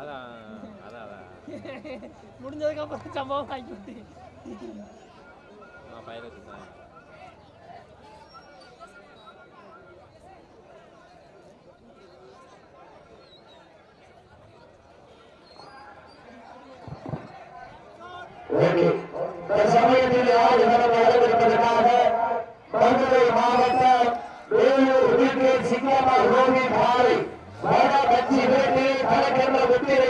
அதான் அதான் அதான் முடிஞ்சதுக்கு அப்புறம் சம்பவம் ஆக்கி விட்டு நான் பையனை சுத்தேன் ஓகே தற்சமயத்தில் யார் இடம் நடைபெறுவதற்காக மதுரை மாவட்டம் வேலூர் வீட்டு சிங்கம்மா ரோகி பாலை வட கட்சி வீட்டு கணக்கென்ற முத்திரை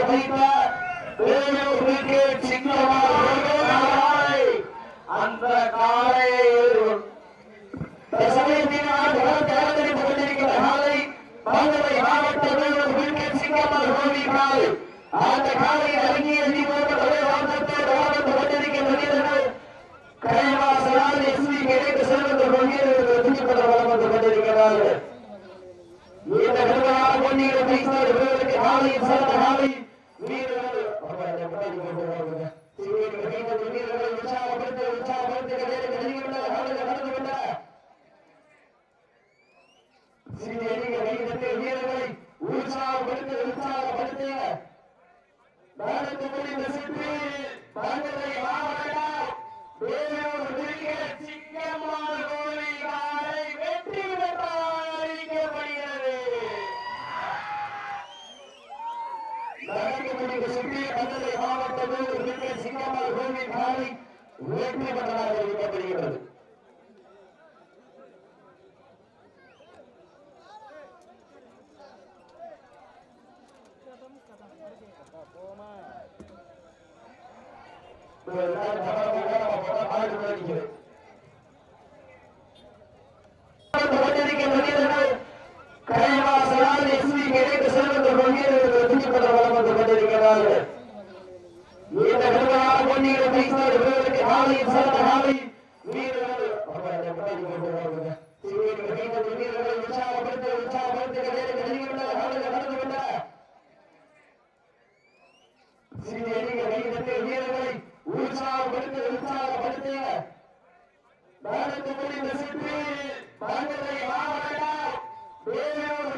வைத்த வேலூர் வீட்டு சிங்கம்மா ரோகி பாலை அந்த காலை தற்சமயத்தில் யார் இடம் தேர்ந்தெடுத்துக் கொண்டிருக்கிற காலை மதுரை மாவட்டம் வேலூர் வீட்டு சிங்கம்மா ரோகி பாலை அந்த காலை இறங்கி எண்ணி போன்ற ஒரே வார்த்தத்தோடு வாழ்ந்து கொண்டிருக்கின்ற வீரர்கள் கைவாசலால் எஸ்வி கிடைத்து செல்வந்த வீரர்கள் துணிப்பட வளம் வந்து கொண்டிருக்கிறார்கள். இந்த விருதுகளால் பொன்னியின் மைசூர் வீரருக்கு காலை சிறந்த காலை உற்சாகப்படுத்த உற்சாகப்படுத்திய நடந்து முடிந்த மாவட்டம் வேலூர் கிரிக்கெட் சிங்கம்மாள் கோழி வெற்றி அறிவிக்கப்படுகிறது மாவட்டம் வேலூர் சிங்கம்மாள் வெற்றி பெற்றதாக அறிவிக்கப்படுகிறது கைவாசலால் எஸ்வி கிடைத்து செல்வந்த உற்சாகப்படுத்த உற்சாகப்படுத்த வீரர்கள் முடிந்த மதுரை மாவட்டம் வேலூர்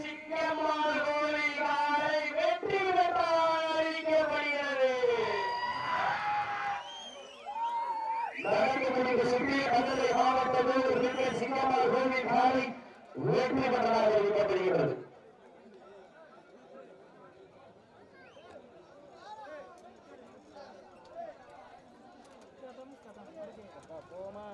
சிங்கம்மாள் கோழி காலை வெற்றி பெற்றதாக அறிவிக்கப்படுகிறது. முடிந்த மதுரை மாவட்டம் வேலூர் சிங்கம்மாள் காலை வெற்றி பெற்றதாக அறிவிக்கப்படுகிறது. போமா?